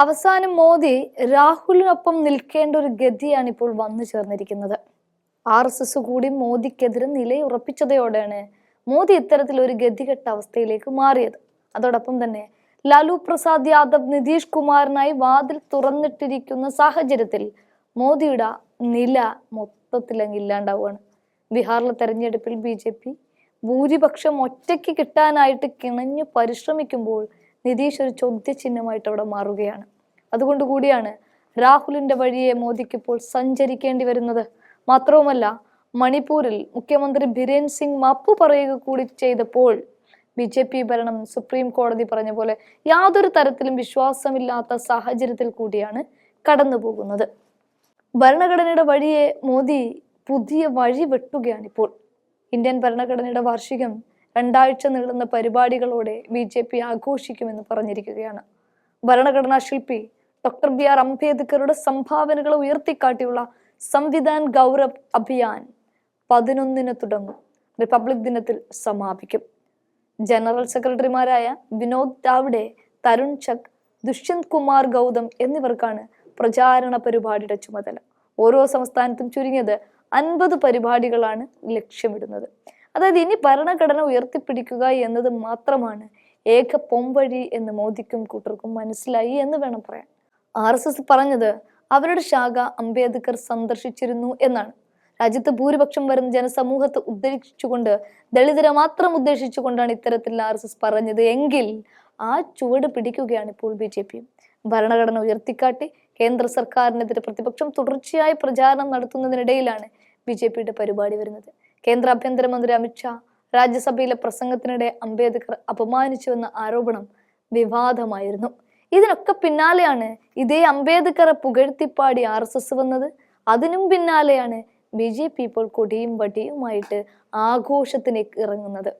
അവസാനം മോദി രാഹുലിനൊപ്പം നിൽക്കേണ്ട ഒരു ഗതിയാണ് ഇപ്പോൾ വന്നു ചേർന്നിരിക്കുന്നത്. ആർ എസ് എസ് കൂടി മോദിക്കെതിരെ നിലയുറപ്പിച്ചതയോടെയാണ് മോദി ഇത്തരത്തിൽ ഒരു ഗതികെട്ട അവസ്ഥയിലേക്ക് മാറിയത്. അതോടൊപ്പം തന്നെ ലാലു പ്രസാദ് യാദവ് നിതീഷ് കുമാറിനായി വാതിൽ തുറന്നിട്ടിരിക്കുന്ന സാഹചര്യത്തിൽ മോദിയുടെ നില മൊത്തത്തിൽ ഇല്ലാണ്ടാവുകയാണ്. ബീഹാറിലെ തെരഞ്ഞെടുപ്പിൽ ബി ജെ പി ഭൂരിപക്ഷം ഒറ്റയ്ക്ക് കിട്ടാനായിട്ട് കിണഞ്ഞു പരിശ്രമിക്കുമ്പോൾ നിതീഷ് ഒരു ചോദ്യചിഹ്നമായിട്ട് അവിടെ മാറുകയാണ്. അതുകൊണ്ട് കൂടിയാണ് രാഹുലിന്റെ വഴിയെ മോദിക്ക് ഇപ്പോൾ സഞ്ചരിക്കേണ്ടി വരുന്നത്. മാത്രവുമല്ല മണിപ്പൂരിൽ മുഖ്യമന്ത്രി ബിരേൻ സിംഗ് മാപ്പു പറയുക കൂടി ചെയ്തപ്പോൾ ബി ജെ പി ഭരണം സുപ്രീം കോടതി പറഞ്ഞ പോലെ യാതൊരു തരത്തിലും വിശ്വാസമില്ലാത്ത സാഹചര്യത്തിൽ കൂടിയാണ് കടന്നു പോകുന്നത് ഭരണഘടനയുടെ വഴിയെ മോദി പുതിയ വഴി വെട്ടുകയാണ് ഇപ്പോൾ ഇന്ത്യൻ ഭരണഘടനയുടെ വാർഷികം രണ്ടാഴ്ച നീളുന്ന പരിപാടികളോടെ ബി ജെ പി ആഘോഷിക്കുമെന്ന് പറഞ്ഞിരിക്കുകയാണ്. ഭരണഘടനാ ശില്പി ഡോക്ടർ ബി ആർ അംബേദ്കറുടെ സംഭാവനകൾ ഉയർത്തിക്കാട്ടിയുള്ള സംവിധാൻ ഗൗരവ് അഭിയാൻ പതിനൊന്നിന് തുടങ്ങും. റിപ്പബ്ലിക് ദിനത്തിൽ സമാപിക്കും. ജനറൽ സെക്രട്ടറിമാരായ വിനോദ് താവ്ഡെ തരുൺ ചക് ദുഷ്യന്ത് കുമാർ ഗൗതം എന്നിവർക്കാണ് പ്രചാരണ പരിപാടിയുടെ ചുമതല. ഓരോ സംസ്ഥാനത്തും ചുരുങ്ങിയത് അൻപത് പരിപാടികളാണ് ലക്ഷ്യമിടുന്നത്. അതായത് ഇനി ഭരണഘടന ഉയർത്തിപ്പിടിക്കുക എന്നത് മാത്രമാണ് ഏക പൊമ്പഴി എന്ന് മോദിക്കും കൂട്ടർക്കും മനസ്സിലായി എന്ന് വേണം പറയാൻ. ആർ എസ് എസ് പറഞ്ഞത് അവരുടെ ശാഖ അംബേദ്കർ സന്ദർശിച്ചിരുന്നു എന്നാണ്. രാജ്യത്ത് ഭൂരിപക്ഷം വരുന്ന ജനസമൂഹത്തെ ഉദ്ദേശിച്ചുകൊണ്ട് ദളിതരെ മാത്രം ഉദ്ദേശിച്ചുകൊണ്ടാണ് ഇത്തരത്തിൽ ആർ എസ് എസ് പറഞ്ഞത്. എങ്കിൽ ആ ചുവട് പിടിക്കുകയാണ് ഇപ്പോൾ ബി ജെ പി ഭരണഘടന ഉയർത്തിക്കാട്ടി കേന്ദ്ര സർക്കാരിനെതിരെ പ്രതിപക്ഷം തുടർച്ചയായി പ്രചാരണം നടത്തുന്നതിനിടയിലാണ് ബി ജെ പിയുടെ പരിപാടി വരുന്നത്. കേന്ദ്ര ആഭ്യന്തരമന്ത്രി അമിത്ഷാ രാജ്യസഭയിലെ പ്രസംഗത്തിനിടെ അംബേദ്കർ അപമാനിച്ചുവെന്ന ആരോപണം വിവാദമായിരുന്നു. ഇതിനൊക്കെ പിന്നാലെയാണ് ഇതേ അംബേദ്കറെ പുകഴ്ത്തിപ്പാടി ആർ എസ് എസ് വന്നത്. അതിനും പിന്നാലെയാണ് ബി ജെ പി ഇപ്പോൾ കൊടിയും വടിയുമായിട്ട് ആഘോഷത്തിലേക്ക് ഇറങ്ങുന്നത്.